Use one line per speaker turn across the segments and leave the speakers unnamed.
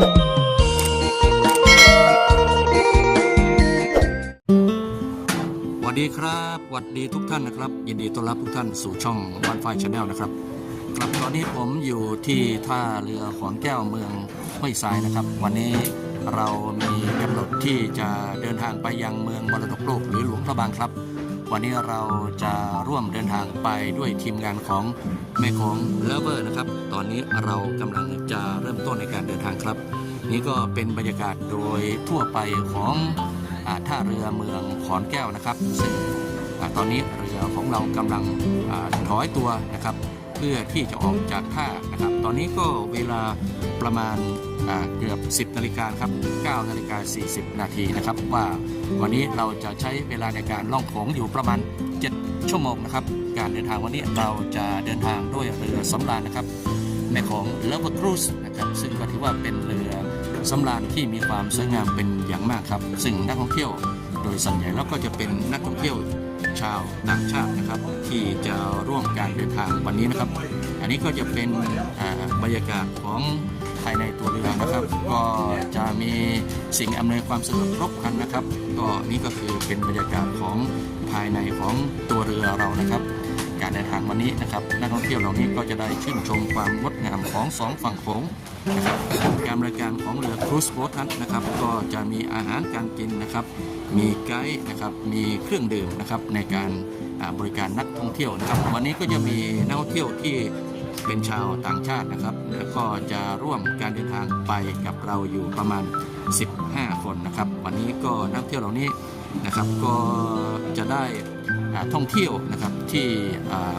สวัสดีครับสวัสดีทุกท่านนะครับ ยินดีต้อนรับทุกท่านสู่ช่องวันไฟชาแนลนะครับครับตอนนี้ผมอยู่ที่ท่าเรือขอนแก้วเมืองห้วยทรายนะครับ วันนี้เรามีกำหนดที่จะเดินทางไปยังเมืองมรดกโลกหรือหลวงพระบางครับ วันนี้เราจะร่วมเดินทางไปด้วยทีมงานของแม่ของเลเวอร์นะครับ ตอนนี้เรากำลังจะเริ่มต้นในการเดินทางครับ นี่ก็เป็นบรรยากาศโดยทั่วไปของอท่าเรือเมืองขอนแก้วนะครับ ซึ่งอตอนนี้เรือของเรากำลังถอยตัวนะครับ เพื่อที่จะออกจากท่านะครับ ตอนนี้ก็เวลาประมาณ อ่าเกือบ 10 นาฬิกาครับ9นาฬิกา 40 นาทีนะครับ ว่าวันนี้เราจะใช้เวลาในการล่องโขงอยู่ประมาณ 7 ชั่วโมงนะครับ การเดินทางวันนี้เราจะเดินทางด้วยเรือสำราญนะครับแม่ของ Lover Cruise นะครับซึ่งก็ถือว่าเป็นเรือสำราญที่มีความสวยงามเป็นอย่างมากครับ ซึ่งนักท่องเที่ยวโดยส่วนใหญ่แล้วก็จะเป็นนักท่องเที่ยวชาวต่างชาตินะครับ ที่จะร่วมการเดินทางวันนี้นะครับ อันนี้ก็จะเป็นบรรยากาศของ ภายในตัวเรือนะครับ ก็จะมีสิ่งอำนวยความสะดวกครบครันนะครับ ก็นี่ก็คือเป็นบรรยากาศของภายในของตัวเรือเรานะครับ การเดินทางวันนี้นะครับนักท่องเที่ยวเหล่านี้ก็จะได้ชื่นชมความงดงามของสองฝั่งโขงนะครับการบริการของเรือครูซโบ๊ทนั้นนะครับ ก็จะมีอาหารการกินนะครับ มีไกด์นะครับมีเครื่องดื่มนะครับในการบริการนักท่องเที่ยวนะครับ วันนี้ก็จะมีนักท่องเที่ยวที่ เป็นชาวต่างชาตินะครับ แล้วก็จะร่วมการเดินทางไปกับเราอยู่ประมาณ 15 คนนะครับ วันนี้ก็นักเที่ยวเหล่านี้นะครับก็จะได้อ่าท่องเที่ยวนะครับที่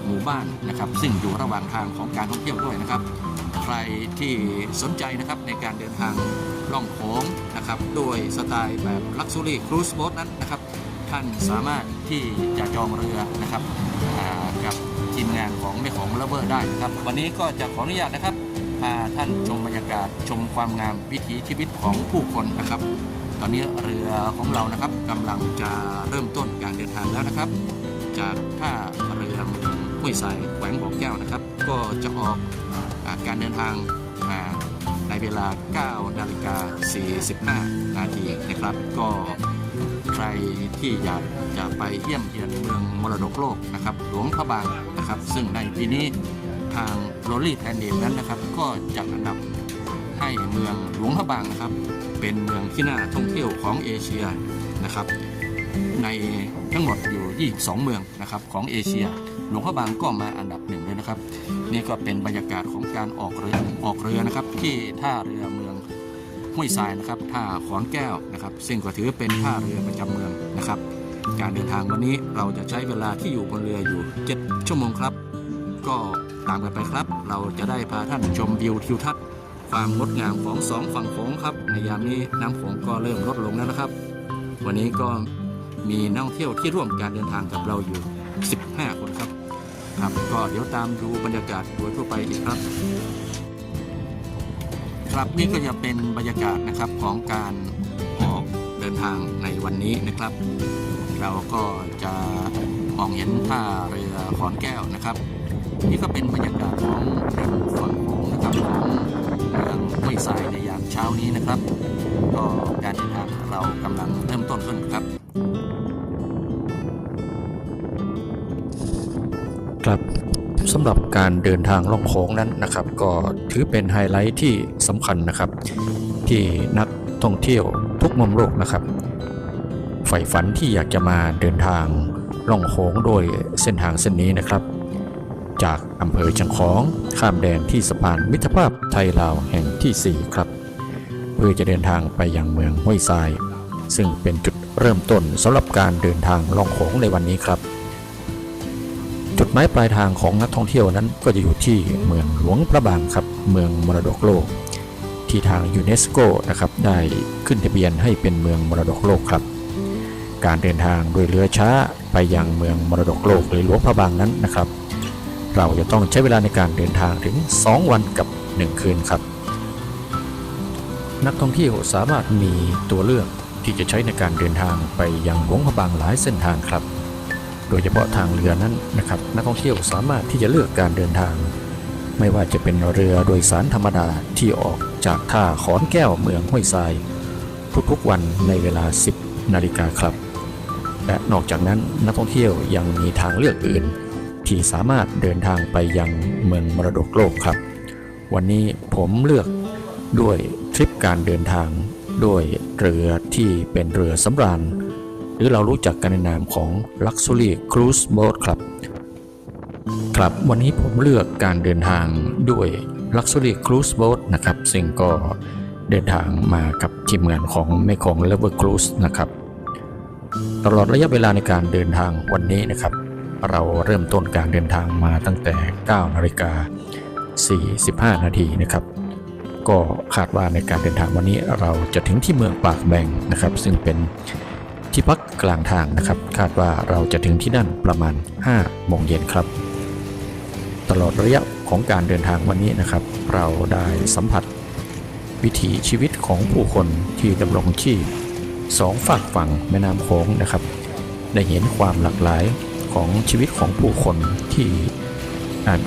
หมู่บ้านนะครับ ซึ่งอยู่ระหว่างทางของการท่องเที่ยวด้วยนะครับ ใครที่สนใจนะครับในการเดินทางล่องโขงนะครับโดยสไตล์แบบลักซ์ r รี่ครู e โบ๊ทนั้นนะครับ ท่านสามารถที่จะจองเรือนะครับกับทีมงานของแม่ของเลเวอร์ได้นะครับ วันนี้ก็จะขออนุญาตนะครับพาท่านชมบรรยากาศชมความงามวิถีชีวิตของผู้คนนะครับ ตอนนี้เรือของเรานะครับกำลังจะเริ่มต้นการเดินทางแล้วนะครับ จากท่าเรือห้วยทรายแขวงบ่อแก้วนะครับ ก็จะออกอการเดินทางในเวลา 9 นาฬิกา 45 นาทีนะครับ ก็ ใครที่อยากจะไปเยี่ยมเยียนเมืองมรดกโลกนะครับหลวงพระบางนะครับ ซึ่งในปีนี้ทางโรลลี่แทนเดมนั้นนะครับ ก็จัดอันดับให้เมืองหลวงพระบางนะครับ เป็นเมืองที่น่าท่องเที่ยวของเอเชียนะครับ ในทั้งหมดอยู่ 22 เมืองนะครับของเอเชีย หลวงพระบางก็มาอันดับหนึ่งเลยนะครับ นี่ก็เป็นบรรยากาศของการออกเรือออกเรือนะครับ ที่ท่าเรือ ห้วยทรายนะครับท่าขอนแก้วนะครับซึ่งก็ถือเป็นท่าเรือประจำเมืองนะครับ การเดินทางวันนี้เราจะใช้เวลาที่อยู่บนเรืออยู่ 7 ชั่วโมงครับ ก็ตามกันไปครับ เราจะได้พาท่านชมวิวทิวทัศน์ความงดงามของสองฝั่งโขงครับ ในยามนี้น้ำโขงก็เริ่มลดลงแล้วนะครับ วันนี้ก็มีนักท่องเที่ยวที่ร่วมการเดินทางกับเราอยู่ 15 คนครับ ครับ ก็เดี๋ยวตามดูบรรยากาศโดยทั่วไปอีกครับ ครับนี่ก็จะเป็นบรรยากาศนะครับของการออกเดินทางในวันนี้นะครับ เราก็จะมองเห็นท่าเรือขอนแก้วนะครับ นี่ก็เป็นบรรยากาศของริมฝั่งโขงนะครับของเมืองห้วยทรายในยามเช้านี้นะครับ ก็การเดินทางของเรากำลังเริ่มต้นขึ้นครับ
ครับ สำหรับการเดินทางล่องโค้งนั้นนะครับ ก็ถือเป็นไฮไลท์ที่สำคัญนะครับ ที่นักท่องเที่ยวทุกมุมโลกนะครับใฝ่ฝันที่อยากจะมาเดินทางล่องโค้งโดยเส้นทางเส้นนี้นะครับ จากอำเภอจังของข้ามแดนที่สะพานมิตรภาพไทยลาวแห่งทีสี่ 4 ครับ เพื่อจะเดินทางไปยังเมืองห้วยทราย ซึ่งเป็นจุดเริ่มต้นสำหรับการเดินทางล่องโค้งในวันนี้ครับ หมายปลายทางของนักท่องเที่ยวนั้นก็จะอยู่ที่เมืองหลวงพระบางครับเมืองมรดกโลก ที่ทางยูเนสโกนะครับได้ขึ้นทะเบียนให้เป็นเมืองมรดกโลกครับการเดินทางด้วยเรือช้าไปยังเมืองมรดกโลกหรือหลวงพระบางนั้นนะครับ เราจะต้องใช้เวลาในการเดินทางถึง 2 วันกับ 1 คืนครับ นักท่องเที่ยวสามารถมีตัวเลือกที่จะใช้ในการเดินทางไปยังหลวงพระบางหลายเส้นทางครับ โดยเฉพาะทางเรือนั้นนะครับนักท่องเที่ยวสามารถที่จะเลือกการเดินทาง ไม่ว่าจะเป็นเรือโดยสารธรรมดาที่ออกจากท่าขอนแก้วเมืองห้วยทราย ทุกๆวันในเวลา 10 นาฬิกาครับ และนอกจากนั้นนักท่องเที่ยวยังมีทางเลือกอื่น ที่สามารถเดินทางไปยังเมืองมรดกโลกครับ วันนี้ผมเลือกด้วยทริปการเดินทางด้วยเรือที่เป็นเรือสำราญ รือเรารู้จักกันในนามของ Luxury Cruise Boat ครับ ครับวันนี้ผมเลือกการเดินทางด้วย Luxury Cruise Boat นะครับ ซึ่งก็เดินทางมากับทีมงานของแม่ของ Lever Cruise นะครับ ตลอดระยะเวลาในการเดินทางวันนี้นะครับ เราเริ่มต้นการเดินทางมาตั้งแต่ 9 นาฬิกา 45 นาทีนะครับก็คาดว่าในการเดินทางวันนี้เราจะถึงที่เมืองปากแบงนะครับ ซึ่งเป็น ที่พักกลางทางนะครับ คาดว่าเราจะถึงที่นั่นประมาณ 5 โมงเย็นครับ ตลอดระยะของการเดินทางวันนี้นะครับ เราได้สัมผัส วิถีชีวิตของผู้คนที่ดำรงชีพสองฝากฝั่งแม่น้ำโขงนะครับ ได้เห็นความหลากหลายของชีวิตของผู้คนที่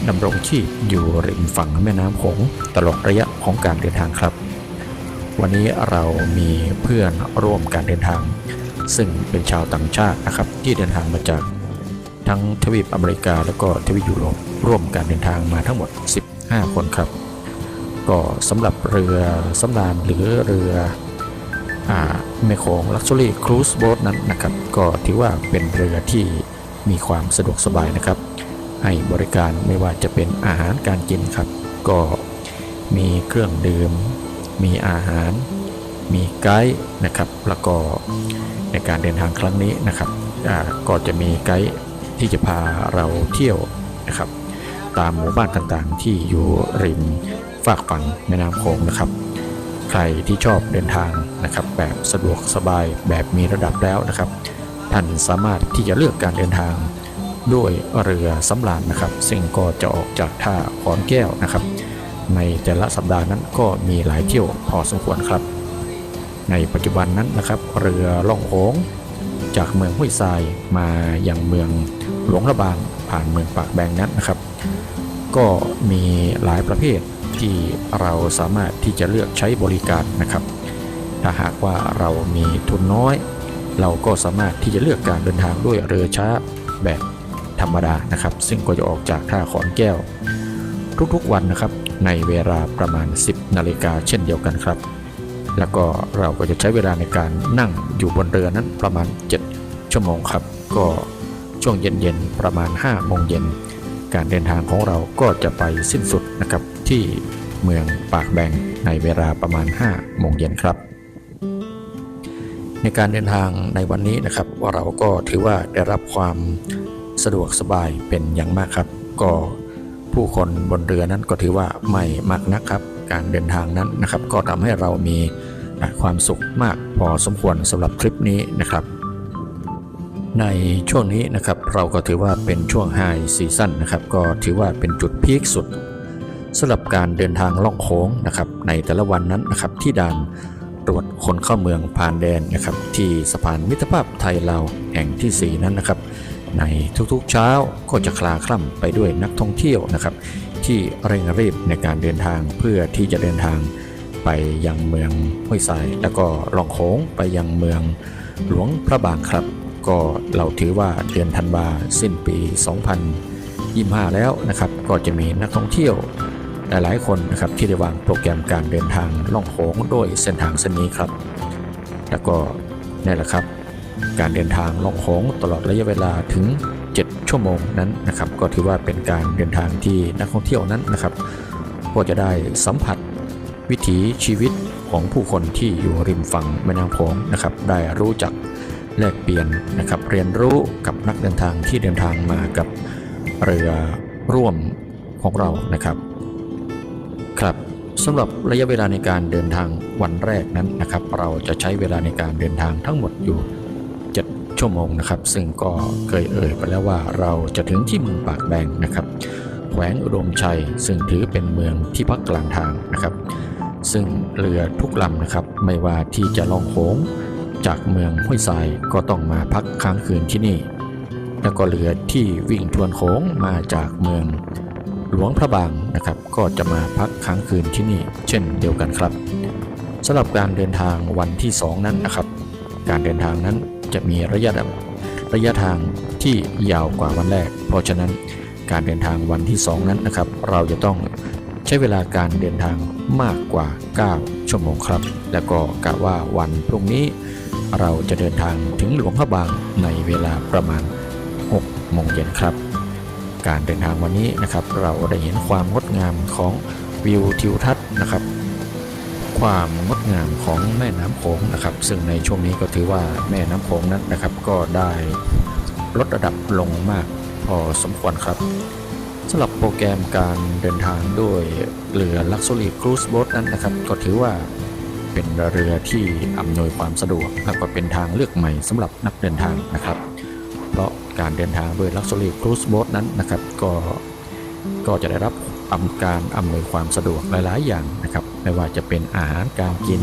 ดำรงชีพอยู่ริมฝั่งแม่น้ำโขงตลอดระยะของการเดินทางครับ วันนี้เรามีเพื่อนร่วมการเดินทาง ซึ่งเป็นชาวต่างชาตินะครับ ที่เดินทางมาจากทั้งทวีปอเมริกาแล้วก็ทวีปยุโรปร่วมการเดินทางมาทั้งหมด 15 คนครับ ก็สำหรับเรือสำราญหรือเรืออ่าแม่โขง Luxury Cruise Boat นั้นนะครับ ก็ถือว่าเป็นเรือที่มีความสะดวกสบายนะครับ ให้บริการไม่ว่าจะเป็นอาหารการกินครับ ก็มีเครื่องดื่ม มีอาหาร มีไกด์นะครับ แล้วก็ ในการเดินทางครั้งนี้นะครับอ่าก็จะมีไกด์ที่จะพาเราเที่ยวนะครับ ตามหมู่บ้านต่างๆ ที่อยู่ริมฝากฝั่งแม่น้ำโขงนะครับ ใครที่ชอบเดินทางนะครับ แบบสะดวกสบายแบบมีระดับแล้วนะครับ ท่านสามารถที่จะเลือกการเดินทางด้วยเรือสำราญนะครับ ซึ่งก็จะออกจากท่าขอนแก้วนะครับ ในแต่ละสัปดาห์นั้นก็มีหลายเที่ยวพอสมควรครับ ในปัจจุบันนั้นนะครับ เรือล่องโขงจากเมืองห้วยทรายมายังเมืองหลวงระบางผ่านเมืองปากแบงนั้นนะครับ ก็มีหลายประเภทที่เราสามารถที่จะเลือกใช้บริการนะครับ ถ้าหากว่าเรามีทุนน้อย เราก็สามารถที่จะเลือกการเดินทางด้วยเรือช้าแบบธรรมดานะครับ ซึ่งก็จะออกจากท่าขอนแก้ว ทุกๆวันนะครับในเวลาประมาณ 10นาฬิกาเช่นเดียวกันครับ แล้วก็เราก็จะใช้เวลาในการนั่งอยู่บนเรือนั้นประมาณ 7 ชั่วโมงครับ ก็ช่วงเย็นๆประมาณ5โมงเย็นการเดินทางของเราก็จะไปสิ้นสุดนะครับที่เมืองปากแบงในเวลาประมาณ5โมงเย็นครับ ในการเดินทางในวันนี้นะครับว่าเราก็ถือว่าได้รับความสะดวกสบายเป็นอย่างมากครับ ก็ผู้คนบนเรือนั้นก็ถือว่าไม่มากนักครับ การเดินทางนั้นนะครับ ก็ทำให้เรามีความสุขมากพอสมควรสำหรับทริปนี้นะครับ ในช่วงนี้นะครับเราก็ถือว่าเป็นช่วงไฮซีซั่นนะครับก็ถือว่าเป็นจุดพีคสุดสำหรับการเดินทางล่องโค้งนะครับในแต่ละวันนั้นนะครับที่ด่านตรวจคนเข้าเมืองผ่านแดนนะครับที่สะพานมิตรภาพไทยลาวแห่งที่ 4 นั้นนะครับ ในทุกๆเช้าก็จะคลาคล่ำไปด้วยนักท่องเที่ยวนะครับ ที่เร่งรีบในการเดินทางเพื่อที่จะเดินทางไปยังเมืองห้วยทราย แล้วก็ล่องโค้งไปยังเมืองหลวงพระบางครับ ก็เราถือว่าเดือนธันวาสิ้นปี 2025 แล้วนะครับ ก็จะมีนักท่องเที่ยวหลายๆคนนะครับที่ได้วางโปรแกรมการเดินทางล่องโค้งโดยเส้นทางเส้นนี้ครับ แล้วก็นี่แหละครับ การเดินทางล่องโค้งตลอดระยะเวลาถึง 7 ชั่วโมงนั้นนะครับ ก็ถือว่าเป็นการเดินทางที่นักท่องเที่ยวนั้นนะครับ ก็จะได้สัมผัสวิถีชีวิตของผู้คนที่อยู่ริมฝั่งแม่น้ำโขงนะครับ ได้รู้จักแลกเปลี่ยนนะครับ เรียนรู้กับนักเดินทางที่เดินทางมากับเรือร่วมของเรานะครับครับสำหรับระยะเวลาในการเดินทางวันแรกนั้นนะครับ เราจะใช้เวลาในการเดินทางทั้งหมดอยู่ ชั่วโมงนะครับ ซึ่งก็เคยเอ่ยไปแล้วว่าเราจะถึงที่เมืองปากแบงนะครับแขวงอุดมชัย ซึ่งถือเป็นเมืองที่พักกลางทางนะครับ ซึ่งเรือทุกลำนะครับ ไม่ว่าที่จะล่องโค้งจากเมืองห้วยทรายก็ต้องมาพักค้างคืนที่นี่ แล้วก็เรือที่วิ่งทวนโค้งมาจากเมืองหลวงพระบางนะครับ ก็จะมาพักค้างคืนที่นี่ เช่นเดียวกันครับสำหรับการเดินทางวันที่ 2 นั้นนะครับ การเดินทางนั้น จะมีระยะระยะทางที่ยาวกว่าวันแรก เพราะฉะนั้นการเดินทางวันที่ 2 นั้นนะครับ เราจะต้องใช้เวลาการเดินทางมากกว่า 9 ชั่วโมงครับ แล้วก็กะว่าวันพรุ่งนี้ เราจะเดินทางถึงหลวงพระบางในเวลาประมาณ 6 โมงเย็นครับ การเดินทางวันนี้นะครับ เราได้เห็นความงดงามของวิวทิวทัศน์นะครับ ความงดงามของแม่น้ำโขงนะครับ ซึ่งในช่วงนี้ก็ถือว่าแม่น้ำโขงนั้นนะครับ ก็ได้ลดระดับลงมากพอสมควรครับสำหรับโปรแกรมการเดินทางด้วยเรือ Luxury Cruise Boat นั้นนะครับ ก็ถือว่าเป็นเรือที่อำนวยความสะดวกและก็เป็นทางเลือกใหม่สำหรับนักเดินทางนะครับ เพราะการเดินทางด้วย Luxury Cruise Boat นั้นนะครับ ก็ก็จะได้รับ อำการอำนวยความสะดวกหลาย ๆ อย่างนะครับ ไม่ว่าจะเป็นอาหารการกิน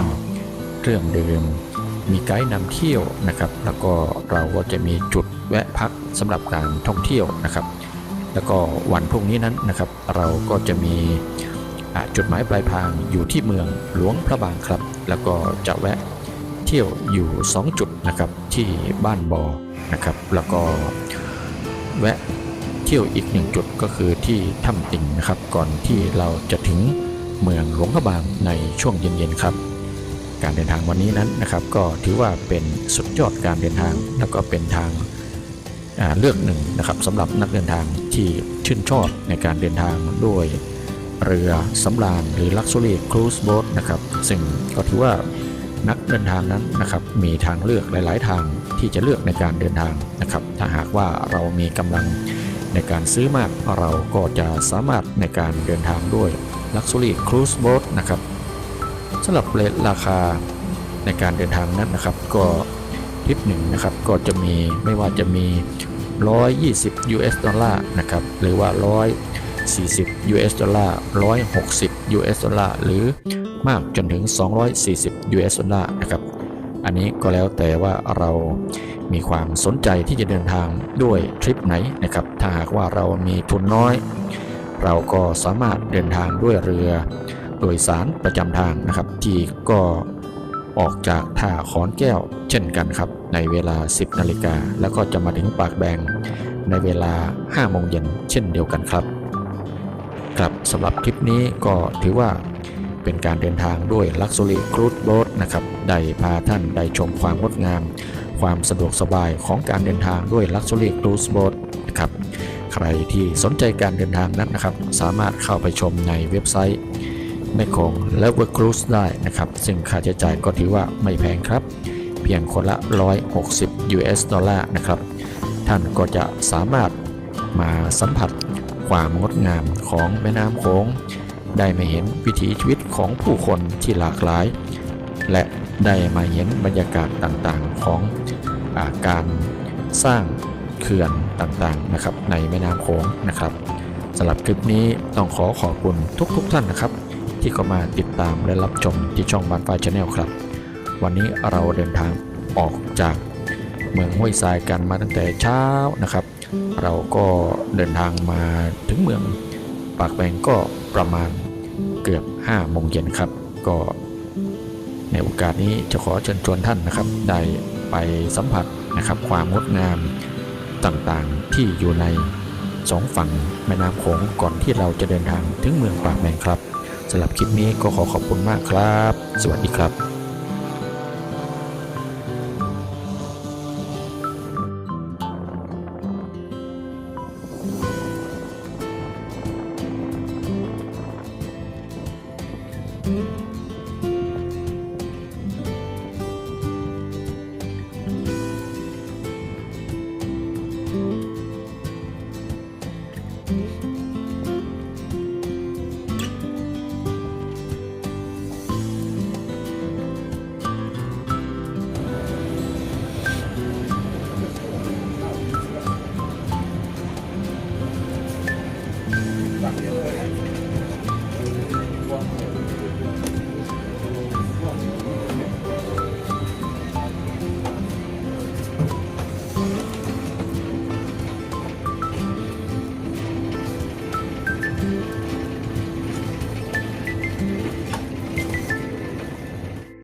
เครื่องดื่มมีไกด์นำเที่ยวนะครับ แล้วก็เราก็จะมีจุดแวะพักสำหรับการท่องเที่ยวนะครับ แล้วก็วันพรุ่งนี้นั้นนะครับ เราก็จะมีจุดหมายปลายทางอยู่ที่เมืองหลวงพระบางครับ แล้วก็จะแวะเที่ยวอยู่ 2 จุดนะครับที่บ้านบอนะครับ แล้วก็แวะ ที่ยวอีกหนึ่งจุดก็คือที่ถ้ำติ่งนะครับ ก่อนที่เราจะถึงเมืองหลวงพระบางในช่วงเย็นๆครับ การเดินทางวันนี้นั้นนะครับ ก็ถือว่าเป็นสุดยอดการเดินทาง แล้วก็เป็นทางาเลือกหนึ่งนะครับสำหรับนักเดินทางที่ชื่นชอบในการเดินทางด้วยเรือสำราญหรือ Luxury Cruise Boat นะครับ ซึ่งก็ถือว่านักเดินทางนั้นนะครับมีทางเลือกหลาย ๆ ทางที่จะเลือกในการเดินทางนะครับ ถ้าหากว่าเรามีกำลัง ในการซื้อมากเราก็จะสามารถในการเดินทางด้วย Luxury Cruise Boat นะครับสำหรับเรทราคาในการเดินทางนั้นนะครับ ก็ทริปหนึ่งนะครับก็จะมีไม่ว่าจะมี 120 US ดอลลาร์นะครับหรือว่า 140 US ดอลลาร์160 US ดอลลาร์หรือมากจนถึง 240 US ดอลลาร์นะครับ อันนี้ก็แล้วแต่ว่าเรามีความสนใจที่จะเดินทางด้วยทริปไหนนะครับ ถ้าหากว่าเรามีทุนน้อย เราก็สามารถเดินทางด้วยเรือโดยสารประจำทางนะครับ ที่ก็ออกจากท่าขอนแก้วเช่นกันครับ ในเวลา 10 นาฬิกาแล้วก็จะมาถึงปากแบงในเวลา 5 โมงเย็นเช่นเดียวกันครับ ครับสำหรับคลิปนี้ก็ถือว่า เป็นการเดินทางด้วย Luxury Cruise Boat นะครับได้พาท่านได้ชมความงดงาม ความสะดวกสบายของการเดินทางด้วย Luxury Cruise Boat นะครับใครที่สนใจการเดินทางนั้นนะครับ สามารถเข้าไปชมในเว็บไซต์แม่ของ l e v e r Cruise ได้นะครับ ซึ่งค่าใช้จ่ายก็ถือว่าไม่แพงครับ เพียงคนละ 160 US ดอลลาร์นะครับ ท่านก็จะสามารถมาสัมผัสความงดงามของแม่น้ำโขง ได้มาเห็นวิถีชีวิตของผู้คนที่หลากหลาย และได้มาเห็นบรรยากาศต่างๆของอาการสร้างเขื่อนต่างๆนะครับในแม่น้ำโขงนะครับสำหรับคลิปนี้ต้องขอขอบคุณทุกๆท่านนะครับ ที่เข้ามาติดตามและรับชมที่ช่องบานฟ้าชาแนลครับ วันนี้เราเดินทางออกจากเมืองห้วยทรายกันมาตั้งแต่เช้านะครับ เราก็เดินทางมาถึงเมือง ปากแบงก็ประมาณเกือบ5โมงเย็นครับ ก็ในโอกาสนี้จะขอเชิญชวนท่านนะครับ ได้ไปสัมผัสนะครับความงดงามต่างๆที่อยู่ในสองฝั่งแม่น้ำโขงก่อนที่เราจะเดินทางถึงเมืองปากแบงครับสำหรับคลิปนี้ก็ขอขอบคุณมากครับ สวัสดีครับ